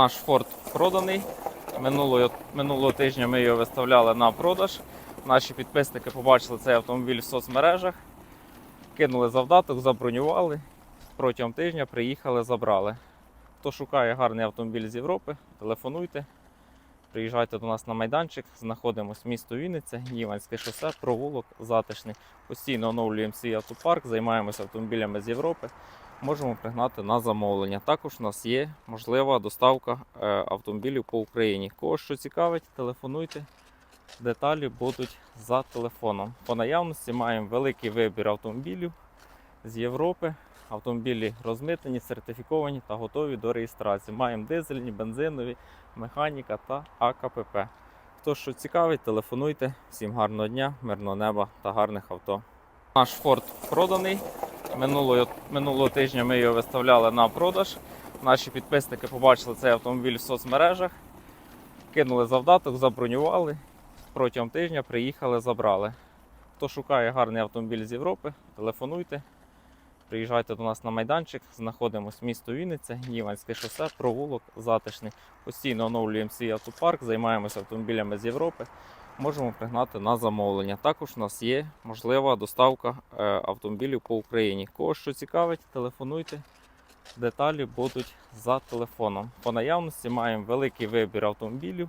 Наш Форд проданий. Минулого, минулого тижня ми його виставляли на продаж. Наші підписники побачили цей автомобіль в соцмережах, кинули завдаток, забронювали. Протягом тижня приїхали, забрали. Хто шукає гарний автомобіль з Європи, телефонуйте. Приїжджайте до нас на майданчик, знаходимося в місто Вінниця, Ніванське шосе, провулок, затишний. Постійно оновлюємо свій автопарк, займаємося автомобілями з Європи. Можемо пригнати на замовлення. Також у нас є можлива доставка е, автомобілів по Україні. Кого що цікавить, телефонуйте. Деталі будуть за телефоном. По наявності маємо великий вибір автомобілів з Європи. Автомобілі розмитнені, сертифіковані та готові до реєстрації. Маємо дизельні, бензинові, механіка та АКПП. Хто що цікавить, телефонуйте. Всім гарного дня, мирного неба та гарних авто. Наш Форд проданий. Минулого, минулого тижня ми його виставляли на продаж. Наші підписники побачили цей автомобіль в соцмережах, кинули завдаток, забронювали. Протягом тижня приїхали, забрали. Хто шукає гарний автомобіль з Європи, телефонуйте. Приїжджайте до нас на майданчик, знаходимося місто Вінниця, Ніванське шосе, провулок, затишний. Постійно оновлюємо свій автопарк, займаємося автомобілями з Європи. Можемо пригнати на замовлення. Також у нас є можлива доставка е, автомобілів по Україні. Кого що цікавить, телефонуйте. Деталі будуть за телефоном. По наявності маємо великий вибір автомобілів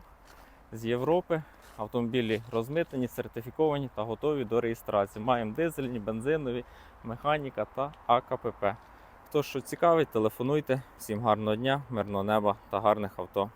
з Європи. Автомобілі розмитнені, сертифіковані та готові до реєстрації. Маємо дизельні, бензинові, механіка та АКПП. Хто що цікавить, телефонуйте. Всім гарного дня, мирного неба та гарних авто.